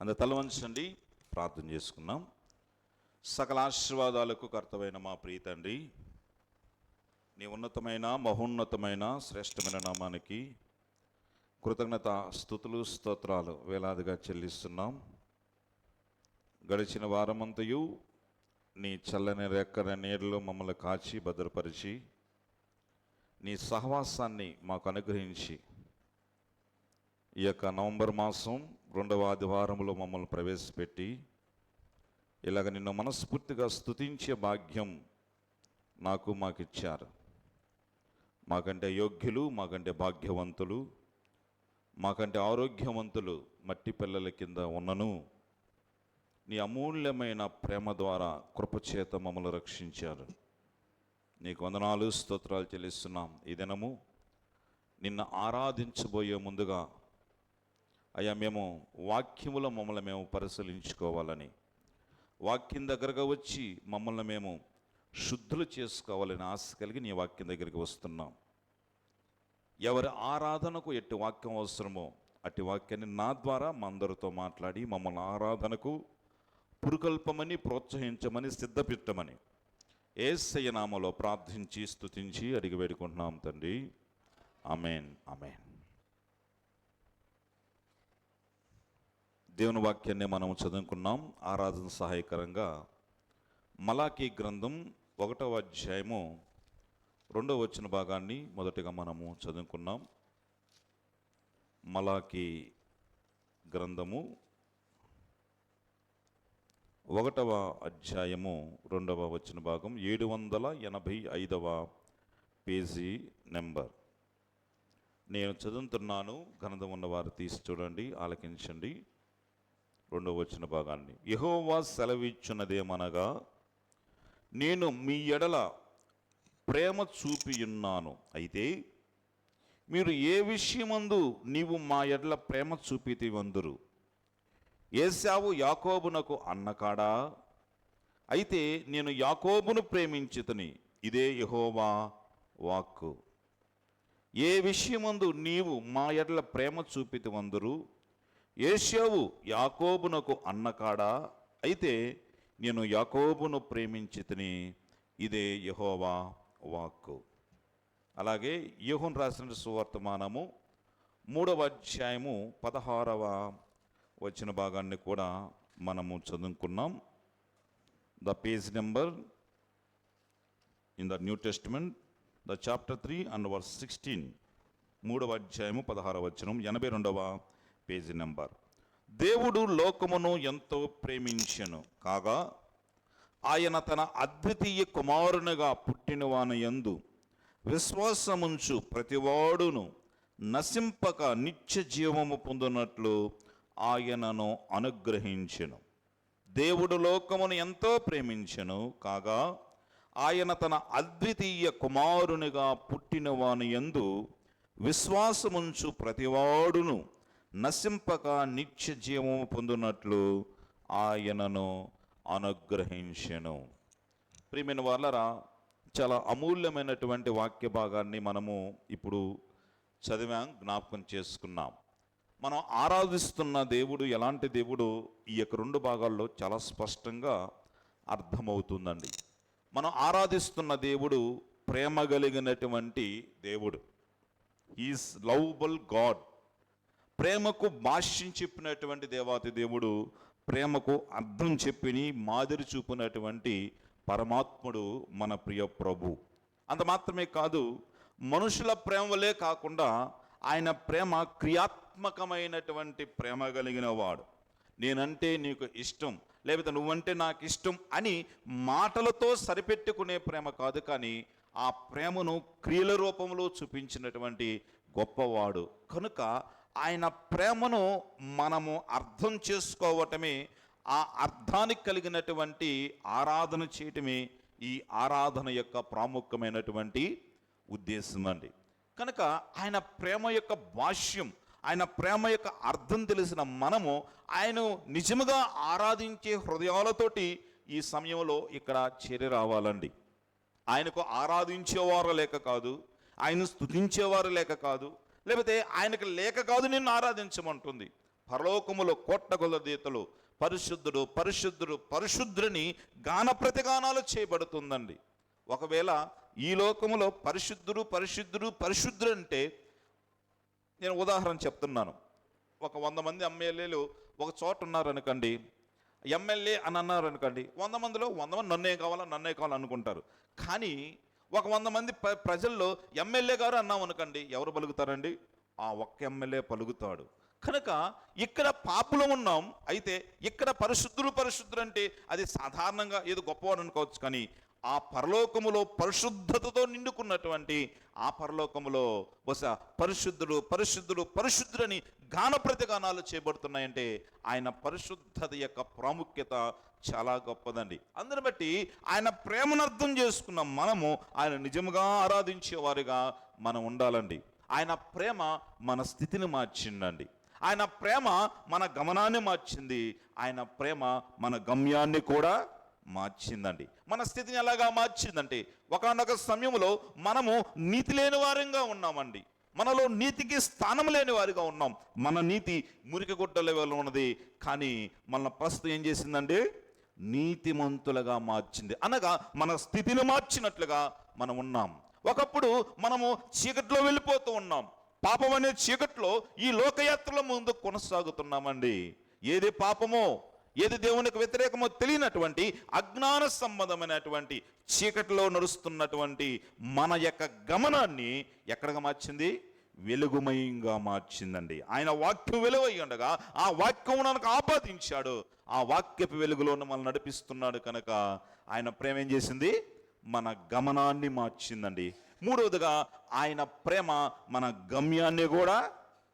అంత తలవంచండి ప్రార్థన చేసుకున్నాం సకల ఆశీర్వాదాలకు కర్తవైన మా ప్రీతండి తండ్రి నీ ఉన్నతమైన మహోన్నతమైన శ్రేష్టమైన నామానికి కృతజ్ఞత స్థుతులు స్తోత్రాలు వేలాదిగా చెల్లిస్తున్నాం. గడిచిన వారమంతయు నీ చల్లని రెక్కల నీడలో మమ్మల్ని కాచి భద్రపరిచి నీ సహవాసాన్ని మాకు అనుగ్రహించి ఈ యొక్క నవంబర్ మాసం రెండవ ఆదివారంలో మమ్మల్ని ప్రవేశపెట్టి ఇలాగ నిన్ను మనస్ఫూర్తిగా స్తుతించే భాగ్యం నాకు మాకిచ్చారు. మాకంటే యోగ్యులు మాకంటే భాగ్యవంతులు మాకంటే ఆరోగ్యవంతులు మట్టి పిల్లల కింద ఉన్నను. నీ అమూల్యమైన ప్రేమ ద్వారా కృపచేత మమ్మల్ని రక్షించారు. నీకు వందనాలు స్తోత్రాలు చెల్లిస్తున్నాం. ఈ దినము నిన్న ఆరాధించబోయే ముందుగా అయ్యా మేము వాక్యములో మమ్మల్ని మేము పరిశీలించుకోవాలని వాక్యం దగ్గరగా వచ్చి మమ్మల్ని మేము శుద్ధులు చేసుకోవాలని ఆశ కలిగి నీ వాక్యం దగ్గరికి వస్తున్నాం. ఎవరి ఆరాధనకు ఎట్టి వాక్యం అవసరమో అట్టి వాక్యాన్ని నా ద్వారా మా అందరితో మాట్లాడి మమ్మల్ని ఆరాధనకు పురుకల్పమని ప్రోత్సహించమని సిద్ధపెట్టమని ఏసయ్య నామలో ప్రార్థించి స్తుతించి అడిగి వేడుకుంటున్నాం తండ్రి. అమేన్ అమేన్ దేవుని వాక్యాన్ని మనం చదువుకున్నాం. ఆరాధన సహాయకరంగా మలాకీ గ్రంథం ఒకటవ అధ్యాయము రెండవ వచ్చిన భాగాన్ని మొదటిగా మనము చదువుకున్నాం. మలాకీ గ్రంథము ఒకటవ అధ్యాయము రెండవ వచ్చిన భాగం ఏడు వందల ఎనభై ఐదవ పేజీ నెంబర్. నేను చదువుతున్నాను ఘనత ఉన్నవారు తీసి చూడండి ఆలకించండి. రెండవ వచ్చిన భాగాన్ని. యహోవా సెలవిచ్చున్నదేమనగా నేను మీ ఎడల ప్రేమ చూపియున్నాను. అయితే మీరు ఏ విషయమందు నీవు మా ఎడల ప్రేమ చూపితి వందురు ఏసావు యాకోబునకు అన్నకాడా? అయితే నేను యాకోబును ప్రేమించితని ఇదే యహోవా వాక్కు. ఏ విషయమందు నీవు మా ఎడల ప్రేమ చూపితి వందురు ఏషావు యాకోబునకు అన్నకాడా? అయితే నేను యాకోబును ప్రేమించితిని ఇదే యహోవా వాక్కు. అలాగే యోహన్ రాసిన సువర్తమానము మూడవ అధ్యాయము పదహారవ వచ్చిన భాగాన్ని కూడా మనము చదువుకున్నాం. The page number in the new testament the chapter three and verse sixteen. మూడవ అధ్యాయము పదహారవ వచనం ఎనభై రెండవ పేజీ నెంబర్. దేవుడు లోకమును ఎంతో ప్రేమించను. కాగా ఆయన తన అద్వితీయ కుమారునిగా పుట్టినవాని యందు విశ్వాసముంచు ప్రతివాడును నశింపక నిత్య జీవము పొందినట్లు ఆయనను అనుగ్రహించెను. దేవుడు లోకమును ఎంతో ప్రేమించెను. కాగా ఆయన తన అద్వితీయ కుమారునిగా పుట్టినవాని యందు విశ్వాసముంచు ప్రతివాడును నశింపక నిత్య జీవము పొందినట్లు ఆయనను అనుగ్రహించను. ప్రియమైన వాళ్ళరా చాలా అమూల్యమైనటువంటి వాక్య భాగాన్ని మనము ఇప్పుడు చదివాం జ్ఞాపకం చేసుకున్నాం. మనం ఆరాధిస్తున్న దేవుడు ఎలాంటి దేవుడు ఈ యొక్క రెండు భాగాల్లో చాలా స్పష్టంగా అర్థమవుతుందండి. మనం ఆరాధిస్తున్న దేవుడు ప్రేమ కలిగినటువంటి దేవుడు. ఈజ్ లవబుల్ గాడ్ ప్రేమకు భాష్యం చెప్పినటువంటి దేవాతి దేవుడు ప్రేమకు అర్థం చెప్పిని మాదిరి చూపినటువంటి పరమాత్ముడు మన ప్రియ ప్రభు. అంత మాత్రమే కాదు మనుషుల ప్రేమలే కాకుండా ఆయన ప్రేమ క్రియాత్మకమైనటువంటి ప్రేమ కలిగిన వాడు. నేనంటే నీకు ఇష్టం లేకపోతే నువ్వంటే నాకు ఇష్టం అని మాటలతో సరిపెట్టుకునే ప్రేమ కాదు కానీ ఆ ప్రేమను క్రియల రూపంలో చూపించినటువంటి గొప్పవాడు. కనుక ఆయన ప్రేమను మనము అర్థం చేసుకోవటమే ఆ అర్థానికి కలిగినటువంటి ఆరాధన చేయటమే ఈ ఆరాధన యొక్క ప్రాముఖ్యమైనటువంటి ఉద్దేశం అండి కనుక ఆయన ప్రేమ యొక్క భాష్యం ఆయన ప్రేమ యొక్క అర్థం తెలిసిన మనము ఆయన నిజముగా ఆరాధించే హృదయాలతోటి ఈ సమయంలో ఇక్కడ చేరి రావాలండి. ఆయనకు ఆరాధించేవారు లేక కాదు ఆయన స్థుతించేవారు లేక కాదు లేకపోతే ఆయనకు లేక కాదు నిన్ను ఆరాధించమంటుంది. పరలోకములో కోట్ల కొలదీతలు పరిశుద్ధుడు పరిశుద్ధుడు పరిశుద్ధుని గాన ప్రతిగానాలు చేయబడుతుందండి. ఒకవేళ ఈ లోకములో పరిశుద్ధుడు పరిశుద్ధుడు పరిశుద్ధుడు అంటే నేను ఉదాహరణ చెప్తున్నాను. ఒక వంద మంది ఎమ్మెల్యేలు ఒక చోట ఉన్నారనుకోండి ఎమ్మెల్యే అని అన్నారు అనుకోండి వంద మందిలో వంద మంది నన్నే కావాలా నన్నే కావాలనుకుంటారు కానీ ఒక వంద మంది ప్రజల్లో ఎమ్మెల్యే గారు అన్నాం అనుకోండి ఎవరు పలుకుతారండి? ఆ ఒక్క ఎమ్మెల్యే పలుకుతాడు. కనుక ఇక్కడ పాపులు ఉన్నాం అయితే ఇక్కడ పరిశుద్ధులు పరిశుద్ధులు అంటే అది సాధారణంగా ఏదో గొప్పవాడు అనుకోవచ్చు కానీ ఆ పరలోకములో పరిశుద్ధతతో నిండుకున్నటువంటి ఆ పరలోకములో బహుశా పరిశుద్ధుడు పరిశుద్ధుడు పరిశుద్ధుడని గాన ప్రతిగానాలు చేయబడుతున్నాయంటే ఆయన పరిశుద్ధత యొక్క ప్రాముఖ్యత చాలా గొప్పదండి. అందుని బట్టి ఆయన ప్రేమను అర్థం చేసుకున్న మనము ఆయన నిజముగా ఆరాధించేవారిగా మనం ఉండాలండి. ఆయన ప్రేమ మన స్థితిని మార్చిందండి. ఆయన ప్రేమ మన గమనాన్ని మార్చింది. ఆయన ప్రేమ మన గమ్యాన్ని కూడా మార్చిందండి. మన స్థితిని ఎలాగా మార్చిందంటే ఒకనొక సమయంలో మనము నీతి లేని వారంగా ఉన్నామండి. మనలో నీతికి స్థానం లేని వారిగా ఉన్నాం. మన నీతి మురికి గుడ్డ లెవెల్ ఉన్నది. కానీ మన ప్రస్తుతం ఏం చేసిందండి? నీతిమంతులుగా మార్చింది. అనగా మన స్థితిని మార్చినట్లుగా మనం ఉన్నాం. ఒకప్పుడు మనము చీకట్లో వెళ్ళిపోతూ ఉన్నాం. పాపం అనే చీకట్లో ఈ లోకయాత్రల ముందు కొనసాగుతున్నామండి. ఏది పాపమో? ఏది దేవునికి వ్యతిరేకమో తెలియనటువంటి అజ్ఞాన సంబంధమైనటువంటి చీకటిలో నడుస్తున్నటువంటి మన యొక్క గమనాన్ని ఎక్కడగా మార్చింది? వెలుగుమయంగా మార్చిందండి. ఆయన వాక్యం వెలువై ఉండగా ఆ వాక్యం మనకు ఆపాదించాడు. ఆ వాక్యపు వెలుగులో మనల్ని నడిపిస్తున్నాడు కనుక ఆయన ప్రేమ ఏం చేసింది? మన గమనాన్ని మార్చిందండి. మూడవదిగా ఆయన ప్రేమ మన గమ్యాన్ని కూడా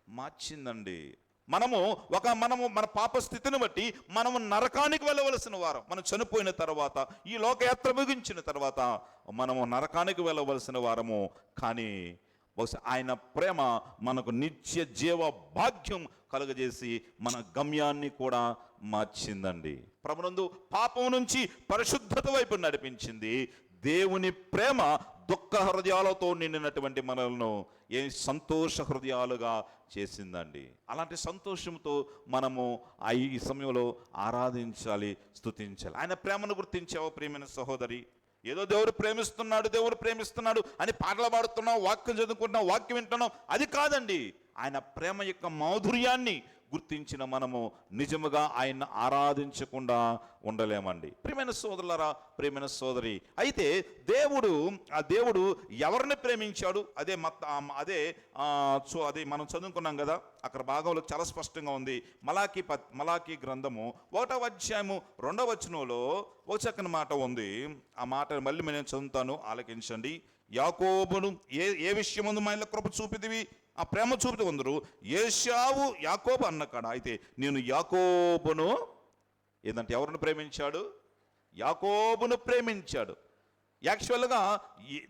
మార్చిందండి. మనము ఒక మనము మన పాప స్థితిని బట్టి మనము నరకానికి వెళ్ళవలసిన వారం. మనం చనిపోయిన తర్వాత ఈ లోకయాత్ర ముగించిన తర్వాత మనము నరకానికి వెళ్ళవలసిన వారము. కానీ బహుశా ఆయన ప్రేమ మనకు నిత్య జీవ భాగ్యం కలుగజేసి మన గమ్యాన్ని కూడా మార్చిందండి. ప్రభునందు పాపం నుంచి పరిశుద్ధత వైపు నడిపించింది. దేవుని ప్రేమ దుఃఖ హృదయాలతో నిండినటువంటి మనలను ఏ సంతోష హృదయాలుగా చేసిందండి. అలాంటి సంతోషంతో మనము ఆ ఈ సమయంలో ఆరాధించాలి స్తుతించాలి. ఆయన ప్రేమను గుర్తించావా ప్రేమైన సహోదరి? ఏదో దేవుడు ప్రేమిస్తున్నాడు దేవుడు ప్రేమిస్తున్నాడు అని పాటలు పాడుతున్నాం వాక్యం చదువుకుంటున్నాం వాక్యం వింటున్నాం అది కాదండి. ఆయన ప్రేమ యొక్క మాధుర్యాన్ని గుర్తించిన మనము నిజముగా ఆయన ఆరాధించకుండా ఉండలేమండి. ప్రియమైన సోదరులరా ప్రియమైన సోదరి అయితే దేవుడు ఆ దేవుడు ఎవరిని ప్రేమించాడు? అదే మత్ అదే సో అది మనం చదువుకున్నాం కదా అక్కడ భాగంలో చాలా స్పష్టంగా ఉంది. మలాకి పత్ మలాకి గ్రంథము ఒకటవ అధ్యాయము రెండవ వచనంలో ఒక చక్కని మాట ఉంది. ఆ మాట మళ్ళీ నేను చదువుతాను ఆలకించండి. యాకోబును ఏ ఏ విషయం ముందు మా కృప చూపిదివి ఆ ప్రేమ చూపుతూ ఉందరు. ఏషావు యాకోబు అన్న కాడ అయితే నేను యాకోబును ఏంటంటే ఎవరిని ప్రేమించాడు? యాకోబును ప్రేమించాడు. యాక్చువల్గా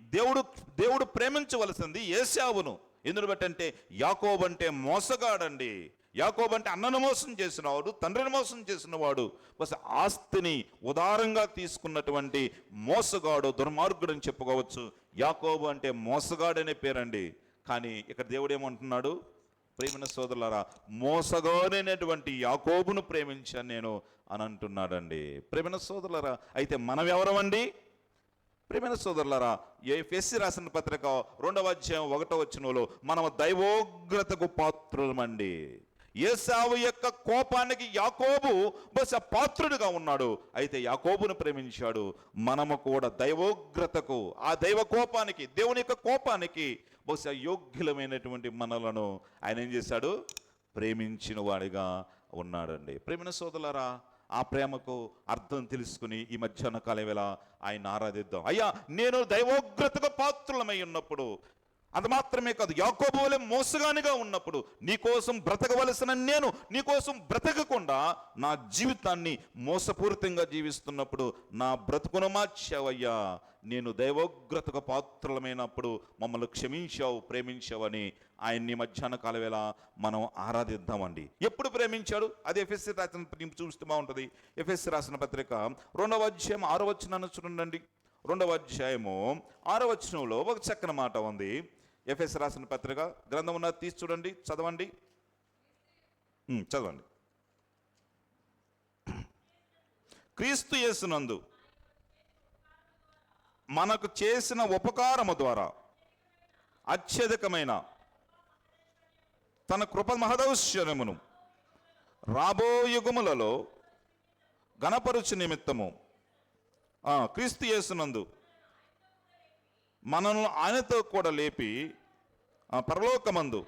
దేవుడు దేవుడు ప్రేమించవలసింది ఏసావును ఎందుకు బట్టంటే యాకోబు అంటే మోసగాడండి. యాకోబు అంటే అన్నను మోసం చేసినవాడు తండ్రిని మోసం చేసినవాడు. బస్ ఆస్తిని ఉదారంగా తీసుకున్నటువంటి మోసగాడు దుర్మార్గుడు అని చెప్పుకోవచ్చు. యాకోబు అంటే మోసగాడనే పేరండి. కానీ ఇక్కడ దేవుడు ఏమంటున్నాడు ప్రేమిన సోదరులారా మోసగానేటువంటి యాకోబును ప్రేమించాను నేను అని అంటున్నాడండి. ప్రేమిన సోదరులారా అయితే మనం ఎవరమండి ప్రేమైన సోదరులారా ఏ ఫెస్సి రాసిన పత్రిక రెండవ అధ్యాయం ఒకటో వచ్చినలో మనం దైవోగ్రతకు పాత్రులమండి. ఏసావు యొక్క కోపానికి యాకోబు బహుశా పాత్రుడిగా ఉన్నాడు. అయితే యాకోబును ప్రేమించాడు. మనము కూడా దైవోగ్రతకు ఆ దైవ కోపానికి దేవుని యొక్క కోపానికి బహుశా యోగ్యులమైనటువంటి మనలను ఆయన ఏం చేశాడు? ప్రేమించిన వాడిగా ఉన్నాడండి. ప్రేమిన సోదరులారా ఆ ప్రేమకు అర్థం తెలుసుకుని ఈ మధ్యాహ్న కాలం వేళ ఆయన ఆరాధిద్దాం. అయ్యా నేను దైవోగ్రతకు పాత్రులమై ఉన్నప్పుడు అది మాత్రమే కాదు. యాకోబోలే మోసగానిగా ఉన్నప్పుడు నీకోసం బ్రతకవలసిన నేను నీకోసం బ్రతకకుండా నా జీవితాన్ని మోసపూరితంగా జీవిస్తున్నప్పుడు నా బ్రతుకును మార్చావయ్యా. నేను దైవోగ్రతకు పాత్రలమైనప్పుడు మమ్మల్ని క్షమించావు ప్రేమించావని ఆయన్ని మధ్యాహ్న కాలవేళ మనం ఆరాధిద్దామండి. ఎప్పుడు ప్రేమించాడు? అది ఎఫ్ఎస్సి రాసిన చూస్తే బాగుంటుంది. ఎఫ్ఎస్సి రాసిన పత్రిక రెండవ అధ్యాయం ఆరో వచ్చిన చూడండి రెండవ అధ్యాయము ఆరో వచనంలో ఒక చక్కని మాట ఉంది. ఎఫ్ఎస్ రాసిన పత్రిక గ్రంథం ఉన్నది తీసి చూడండి చదవండి. చదవండి. క్రీస్తు యేసునందు మనకు చేసిన ఉపకారము ద్వారా అత్యధికమైన తన కృప మహదౌశ్వర్యమును రాబో యుగములలో గణపరుచు నిమిత్తము క్రీస్తు యేసునందు మనను ఆయనతో కూడా లేపి పరలోకమందు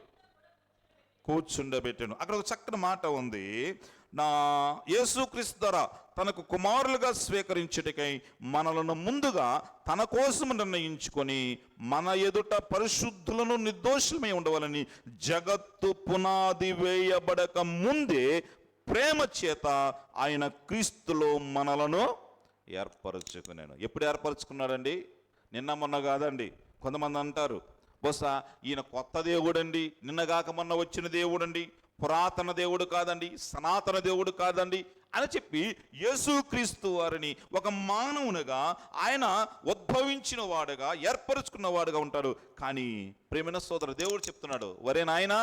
కూర్చుండబెట్టాను. అక్కడ ఒక చక్కని మాట ఉంది. నా యేసుక్రీస్తు ద్వారా తనకు కుమారులుగా స్వీకరించుటకై మనలను ముందుగా తన కోసం నిర్ణయించుకొని మన ఎదుట పరిశుద్ధులను నిర్దోషమై ఉండవాలని జగత్తు పునాది వేయబడక ముందే ప్రేమ చేత ఆయన క్రీస్తులో మనలను ఏర్పరచుకున్నాను ఎప్పుడు ఏర్పరచుకున్నాడండి? నిన్న మొన్న కాదండి కొంతమంది అంటారు. బహుశా ఈయన కొత్త దేవుడండి నిన్నగాక మొన్న వచ్చిన దేవుడండి పురాతన దేవుడు కాదండి సనాతన దేవుడు కాదండి అని చెప్పి యేసుక్రీస్తు వారిని ఒక మానవునిగా ఆయన ఉద్భవించిన వాడుగా ఏర్పరుచుకున్న వాడుగా ఉంటాడు. కానీ ప్రేమైన సోదర దేవుడు చెప్తున్నాడు వరే నాయన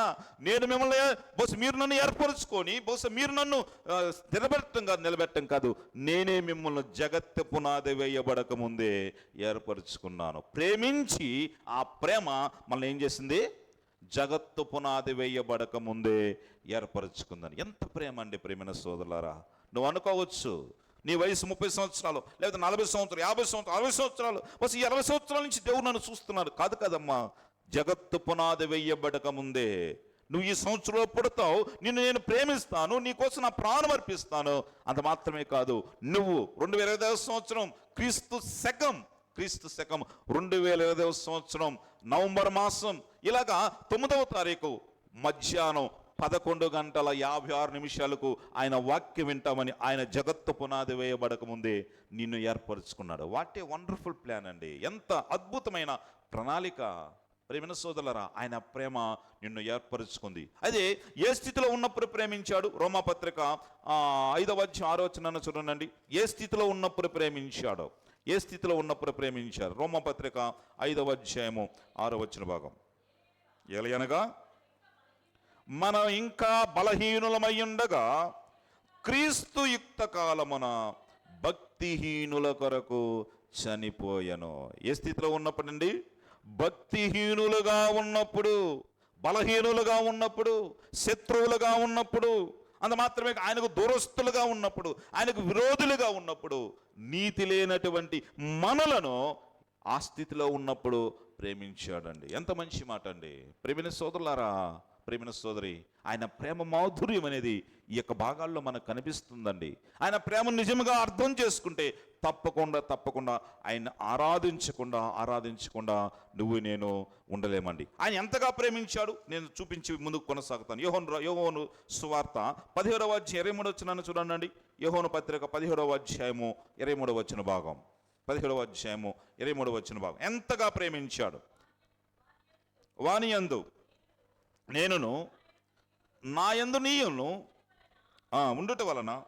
నేను మిమ్మల్ని బహుశా మీరు నన్ను ఏర్పరచుకొని బహుశా మీరు నన్ను నిలబెట్టడం కాదు నిలబెట్టడం కాదు నేనే మిమ్మల్ని జగత్తు పునాది వేయబడక ముందే ఏర్పరచుకున్నాను. ప్రేమించి ఆ ప్రేమ మనల్ని ఏం చేసింది? జగత్తు పునాది వేయబడక ముందే ఏర్పరచుకుందని. ఎంత ప్రేమ అండి ప్రేమైన సోదరులారా. నువ్వు అనుకోవచ్చు. నీ వయసు ముప్పై సంవత్సరాలు లేదా నలభై సంవత్సరాలు యాభై సంవత్సరాలు అరవై సంవత్సరాలు బస్ ఈ అరవై సంవత్సరాల నుంచి దేవుడు నన్ను చూస్తున్నాడు. కాదు కదమ్మా జగత్తు పునాది వేయబడక ముందే నువ్వు ఈ సంవత్సరంలో పుడతావు నిన్ను నేను ప్రేమిస్తాను నీ కోసం నా ప్రాణం అర్పిస్తాను. అంత మాత్రమే కాదు నువ్వు రెండు వేల ఇరవై సంవత్సరం క్రీస్తు శకం క్రీస్తు శకం రెండు వేల ఇరవై సంవత్సరం నవంబర్ మాసం ఇలాగా తొమ్మిదవ తారీఖు మధ్యాహ్నం పదకొండు గంటల యాభై ఆరు నిమిషాలకు ఆయన వాక్యం వింటామని ఆయన జగత్తు పునాది వేయబడక ముందే నిన్ను ఏర్పరచుకున్నాడు. వాట్ ఏ వండర్ఫుల్ ప్లాన్ అండి. ఎంత అద్భుతమైన ప్రణాళిక. ప్రేమిన సోదరులరా ఆయన ప్రేమ నిన్ను ఏర్పరుచుకుంది. అదే ఏ స్థితిలో ఉన్నప్పుడు ప్రేమించాడు? రోమాపత్రిక ఐదవ అధ్యాయం చూడండి ఏ స్థితిలో ఉన్నప్పుడు ప్రేమించాడో? ఏ స్థితిలో ఉన్నప్పుడు ప్రేమించారు రోమపత్రిక ఐదవ అధ్యాయము ఆరో వచ్చిన భాగం. ఎలయనగా మనం ఇంకా బలహీనులమై ఉండగా క్రీస్తు యుక్త కాలమున భక్తిహీనుల కొరకు చనిపోయను. ఏ స్థితిలో ఉన్నప్పుడండి? భక్తిహీనులుగా ఉన్నప్పుడు బలహీనులుగా ఉన్నప్పుడు శత్రువులుగా ఉన్నప్పుడు అంత మాత్రమే ఆయనకు దురస్తులుగా ఉన్నప్పుడు ఆయనకు విరోధులుగా ఉన్నప్పుడు నీతి లేనటువంటి మనలను ఆ స్థితిలో ఉన్నప్పుడు ప్రేమించాడండి. ఎంత మంచి మాట అండి ప్రేమిన సోదరులారా ప్రేమిన సోదరి ఆయన ప్రేమ మాధుర్యం అనేది ఈ యొక్క భాగాల్లో మనకు కనిపిస్తుందండి. ఆయన ప్రేమ నిజంగా అర్థం చేసుకుంటే తప్పకుండా తప్పకుండా ఆయన ఆరాధించకుండా ఆరాధించకుండా నువ్వు నేను ఉండలేమండి. ఆయన ఎంతగా ప్రేమించాడు నేను చూపించి ముందుకు కొనసాగుతాను. యోహోను యోహోను సువార్త పదిహేడవ అధ్యాయం ఇరవై మూడు వచ్చినాన్ని చూడండి యోహోను పత్రిక పదిహేడవ అధ్యాయము ఇరవై మూడవ వచ్చిన భాగం. పదిహేడవ అధ్యాయము ఇరవై మూడవ వచ్చిన భాగం. ఎంతగా ప్రేమించాడు? వాణియందు నేనును నా యందు నీయును ఉండుట వలన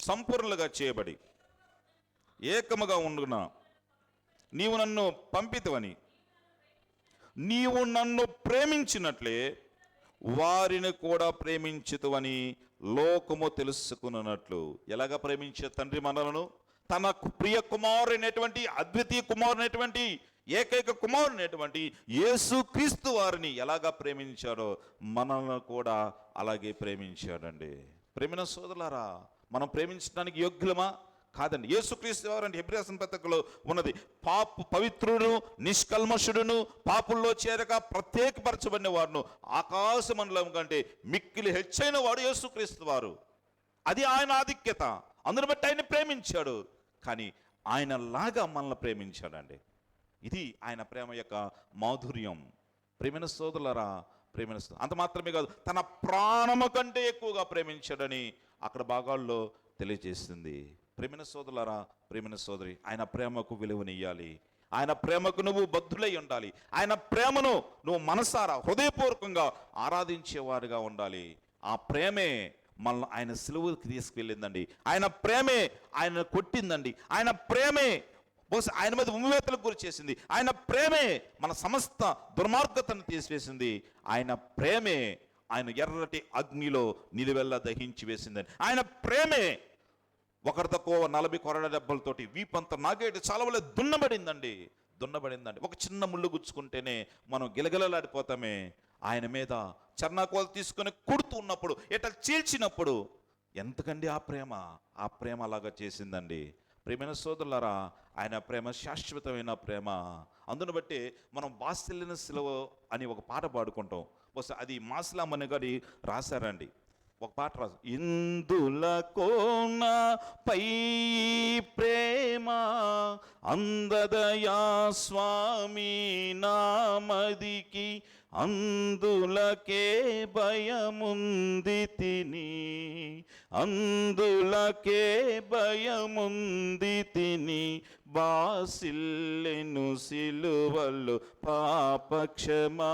సంపూర్ణలుగా చేయబడి ఏకముగా ఉండున నీవు నన్ను పంపితవని నీవు నన్ను ప్రేమించినట్లే వారిని కూడా ప్రేమించుతువని లోకము తెలుసుకున్నట్లు. ఎలాగ ప్రేమించే తండ్రి మనలను? తన ప్రియ ప్రియ కుమారునటువంటి అద్వితీయ కుమారునటువంటి ఏకైక కుమారునటువంటి యేసు క్రీస్తు వారిని ఎలాగా ప్రేమించాడో మనల్ని కూడా అలాగే ప్రేమించాడండి. ప్రేమిన సోదరులారా మనం ప్రేమించడానికి యోగ్యులమా? కాదండి. యేసుక్రీస్తు వారు అంటే హెబ్రియాసన్ పత్రికలో ఉన్నది. పాపు పవిత్రుడు నిష్కల్మషుడును పాపుల్లో చేరక ప్రత్యేకపరచబడిన వారును ఆకాశ మండలం కంటే మిక్కిలి హెచ్చైన వాడు యేసుక్రీస్తు వారు. అది ఆయన ఆధిక్యత. అందును బట్టి ఆయన ప్రేమించాడు. కానీ ఆయనలాగా మనల్ని ప్రేమించాడండి. ఇది ఆయన ప్రేమ యొక్క మాధుర్యం. ప్రేమైన సోదరులరా ప్రేమైన అంత మాత్రమే కాదు తన ప్రాణము కంటే ఎక్కువగా ప్రేమించాడని అక్కడ భాగాల్లో తెలియజేస్తుంది ప్రేమిన సోదరులరా ప్రేమిన సోదరి ఆయన ప్రేమకు విలువనియ్యాలి. ఆయన ప్రేమకు నువ్వు బద్ధులై ఉండాలి. ఆయన ప్రేమను నువ్వు మనసారా హృదయపూర్వకంగా ఆరాధించేవారుగా ఉండాలి. ఆ ప్రేమే మనల్ని ఆయన సిలువకి తీసుకెళ్ళిందండి. ఆయన ప్రేమే ఆయన కొట్టిందండి. ఆయన ప్రేమే బహుశా ఆయన మీద ఉమ్మివేతలకు గురి చేసింది. ఆయన ప్రేమే మన సమస్త దుర్మార్గతను తీసివేసింది. ఆయన ప్రేమే ఆయన ఎర్రటి అగ్నిలో నిలువెల్ల దహించి వేసిందని. ఆయన ప్రేమే ఒకరి తక్కువ నలభై కొరడ దెబ్బలతోటి వీపంత నాగేటి చాలవలే దున్నబడిందండి. దున్నబడిందండి. ఒక చిన్న ముళ్ళు గుచ్చుకుంటేనే మనం గిలగిలలాడిపోతామే. ఆయన మీద చర్నాకోలు తీసుకొని కుడుతూ ఉన్నప్పుడు ఇట్లా చీల్చినప్పుడు ఎంతకండి ఆ ప్రేమ? ఆ ప్రేమ అలాగా చేసిందండి. ప్రేమైన సోదరులారా ఆయన ప్రేమ శాశ్వతమైన ప్రేమ. అందును బట్టి మనం బాసిల్లిన సిలువ అని ఒక పాట పాడుకుంటాం. బహుశా అది మాస్లామని గారి రాశారండి. ఒక పాట రాసు. ఇందులకోన పై ప్రేమ అందదయా స్వామి నామదికి అందులకే భయముంది తిని. అందులకే భయముంది తిని బాసిల్లెను సిలువలు పాపక్షమా.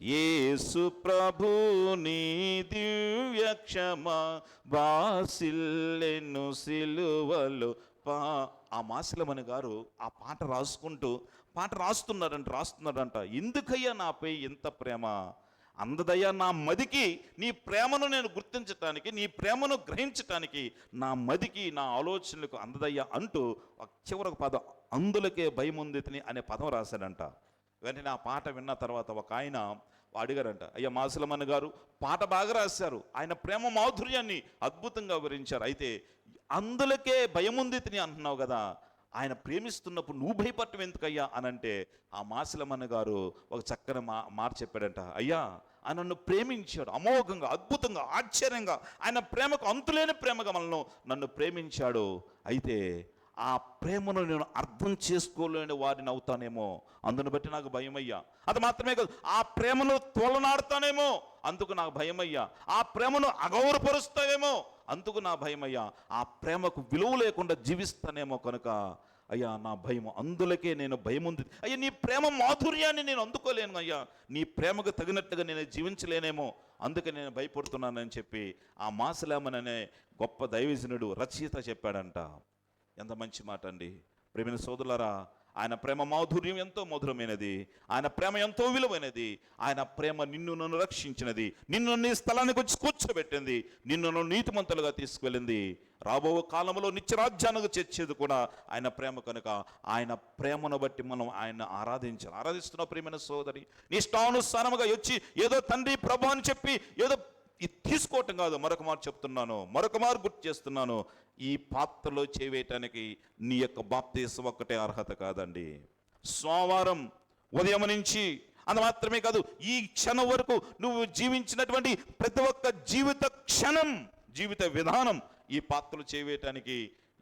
ఏసు ప్రభు నీ దివ్య క్షమా బాసిల్లెను సిలువలు పా ఆ మాసిలమని గారు ఆ పాట రాసుకుంటూ పాట రాస్తున్నాడంట రాస్తున్నాడంట. ఎందుకయ్యా నాపై ఇంత ప్రేమ? అందదయ్యా నా మదికి నీ ప్రేమను నేను గుర్తించటానికి నీ ప్రేమను గ్రహించటానికి నా మదికి నా ఆలోచనలకు అందదయ్యా అంటూ ఒక చివరకు పదం అందులకే భయముందితిని అనే పదం రాశాడంట. వెంటనే ఆ పాట విన్న తర్వాత ఒక ఆయన అడిగారంట అయ్యా మాసులమన్న గారు పాట బాగా రాశారు ఆయన ప్రేమ మాధుర్యాన్ని అద్భుతంగా వివరించారు. అయితే అందులకే భయముందితిని అంటున్నావు కదా ఆయన ప్రేమిస్తున్నప్పుడు నువ్వు భయపడటం ఎందుకయ్యా అంటే ఆ మాసిలమన్న గారు ఒక చక్కని మా మాట చెప్పాడంట అయ్యా ఆయన నన్ను ప్రేమించాడు అమోఘంగా అద్భుతంగా ఆశ్చర్యంగా ఆయన ప్రేమకు అంతులేని ప్రేమగా మనల్ని నన్ను ప్రేమించాడు. అయితే ఆ ప్రేమను నేను అర్థం చేసుకోలేని వారిని అవుతానేమో అందును బట్టి నాకు భయమయ్యా. అది మాత్రమే కాదు ఆ ప్రేమను తోలనాడుతానేమో అందుకు నాకు భయమయ్యా. ఆ ప్రేమను అగౌరపరుస్తావేమో అందుకు నా భయం అయ్యా ఆ ప్రేమకు విలువ లేకుండా జీవిస్తానేమో కనుక. అయ్యా నా భయం అందులకే నేను భయం ఉంది అయ్యా నీ ప్రేమ మాధుర్యాన్ని నేను అందుకోలేను అయ్యా. నీ ప్రేమకు తగినట్టుగా నేను జీవించలేనేమో. అందుకే నేను భయపడుతున్నానని చెప్పి ఆ మాసలేమననే గొప్ప దైవజనుడు రచయిత చెప్పాడంట. ఎంత మంచి మాట అండి ప్రేమిన సోదరులారా ఆయన ప్రేమ మాధుర్యం ఎంతో మధురమైనది. ఆయన ప్రేమ ఎంతో విలువైనది. ఆయన ప్రేమ నిన్ను నన్ను రక్షించినది. నిన్ను నీ స్థలానికి వచ్చి కూర్చోబెట్టింది. నిన్ను నన్ను నీతిమంతులుగా తీసుకువెళ్ళింది. రాబో కాలంలో నిత్యరాజ్యానికి చేర్చేది కూడా ఆయన ప్రేమ కనుక. ఆయన ప్రేమను బట్టి మనం ఆయన ఆరాధించాలి. ఆరాధిస్తున్న ప్రేమైన సోదరి. నీ ఇష్టానుసారముగా వచ్చి ఏదో తండ్రి ప్రభు అని చెప్పి ఏదో ఇది తీసుకోవటం కాదు మరొక మారు చెప్తున్నాను. మరొక మారు గుర్తు చేస్తున్నాను. ఈ పాత్రలో చేవేయటానికి నీ యొక్క బాప్తీసం ఒక్కటే అర్హత కాదండి. సోమవారం ఉదయం నుంచి అంత మాత్రమే కాదు ఈ క్షణం వరకు నువ్వు జీవించినటువంటి ప్రతి ఒక్క జీవిత క్షణం జీవిత విధానం ఈ పాత్రలు చేవేయటానికి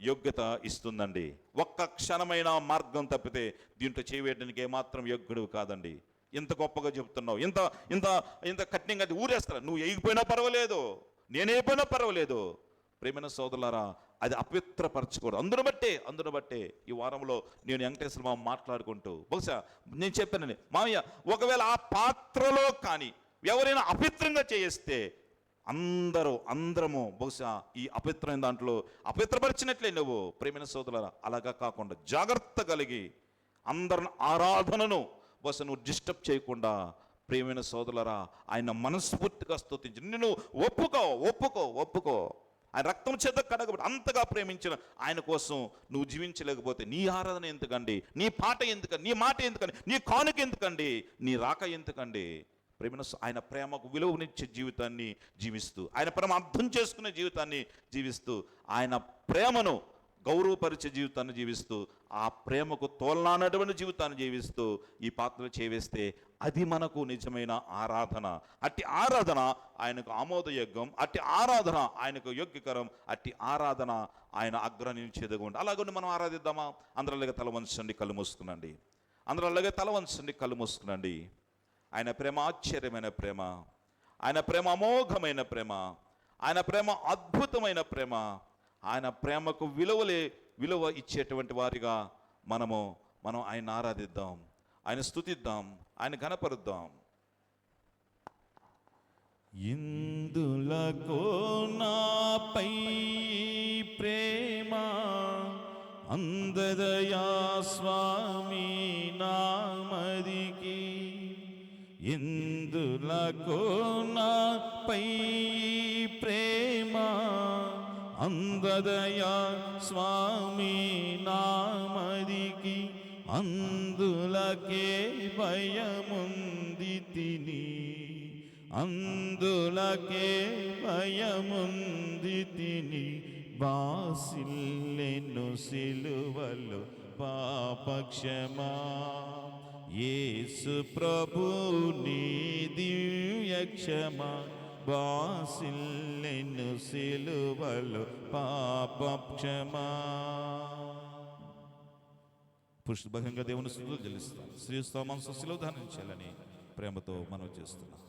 యోగ్యత ఇస్తుందండి. ఒక్క క్షణమైన మార్గం తప్పితే దీంట్లో చేయవేయడానికి ఏమాత్రం యోగ్యుడు కాదండి. ఇంత గొప్పగా చెప్తున్నావు ఇంత ఇంత ఇంత కఠినంగా అది ఊరేస్తా నువ్వు ఎగిపోయినా పర్వాలేదు నేనేపోయినా పర్వాలేదు. ప్రేమైన సోదరులారా అది అపవిత్రపరచకూడదు. అందును బట్టే అందును బట్టే ఈ వారంలో నేను వెంకటేశ్వర మామ మాట్లాడుకుంటూ బహుశా నేను చెప్పానని మామయ్య ఒకవేళ ఆ పాత్రలో కానీ ఎవరైనా అపవిత్రంగా చేయిస్తే అందరూ అందరము బహుశా ఈ అపవిత్రమైన దాంట్లో అపవిత్రపరిచినట్లే నువ్వు. ప్రేమైన సోదరులారా అలాగా కాకుండా జాగ్రత్త కలిగి అందరిని ఆరాధనను బహుశా నువ్వు డిస్టర్బ్ చేయకుండా ప్రియమైన సోదరులరా ఆయన మనస్ఫూర్తిగా స్థుతించి నిన్ను ఒప్పుకో ఒప్పుకో ఒప్పుకో. ఆయన రక్తం చేత కడగబడి అంతగా ప్రేమించిన ఆయన కోసం నువ్వు జీవించలేకపోతే నీ ఆరాధన ఎందుకండి? నీ పాట ఎందుకండి? నీ మాట ఎందుకండి? నీ కానుక ఎందుకండి? నీ రాక ఎందుకండి? ప్రేమ ఆయన ప్రేమకు విలువనిచ్చే జీవితాన్ని జీవిస్తూ ఆయన ప్రేమ అర్థం చేసుకునే జీవితాన్ని జీవిస్తూ ఆయన ప్రేమను గౌరవపరిచే జీవితాన్ని జీవిస్తూ ఆ ప్రేమకు తోలనానటువంటి జీవితాన్ని జీవిస్తూ ఈ పాత్రలు చేవేస్తే అది మనకు నిజమైన ఆరాధన. అట్టి ఆరాధన ఆయనకు ఆమోదయోగ్యం అట్టి ఆరాధన ఆయనకు యోగ్యకరం అట్టి ఆరాధన ఆయన అగ్రహించేదిగా ఉండి అలాగే మనం ఆరాధిద్దామా? అందరూ తల వంచండి కళ్ళు మూసుకునండి. అందరూ అలాగే తల వంచండి కళ్ళు మూసుకునండి. ఆయన ప్రేమ ఆశ్చర్యమైన ప్రేమ ఆయన ప్రేమ అమోఘమైన ప్రేమ ఆయన ప్రేమ అద్భుతమైన ప్రేమ ఆయన ప్రేమకు విలువలే విలువ ఇచ్చేటువంటి వారిగా మనము మనం ఆయన ఆరాధిద్దాం ఆయన స్తుతిద్దాం ఆయన గణపరుద్దాం ఇందులకో నాపై ప్రేమ అందదయా స్వామి నామదికి. ఇందులకో నాపై ప్రేమ అందదయా స్వామి నామదికి అందులకే భయముంది తిని అందులకే భయముంది తిని బాసిల్లెను సిలువలు పాపక్షమా. యేసు ప్రభు నీ దివ్యక్షమా. క్షమా సిలువలు పాపక్షమా. పురుషుడు భగంగా దేవుని స్థుతులు చెల్లిస్తాం. శ్రీ స్తోమం సుశిలో ధానించాలని ప్రేమతో మనం చేస్తున్నాం.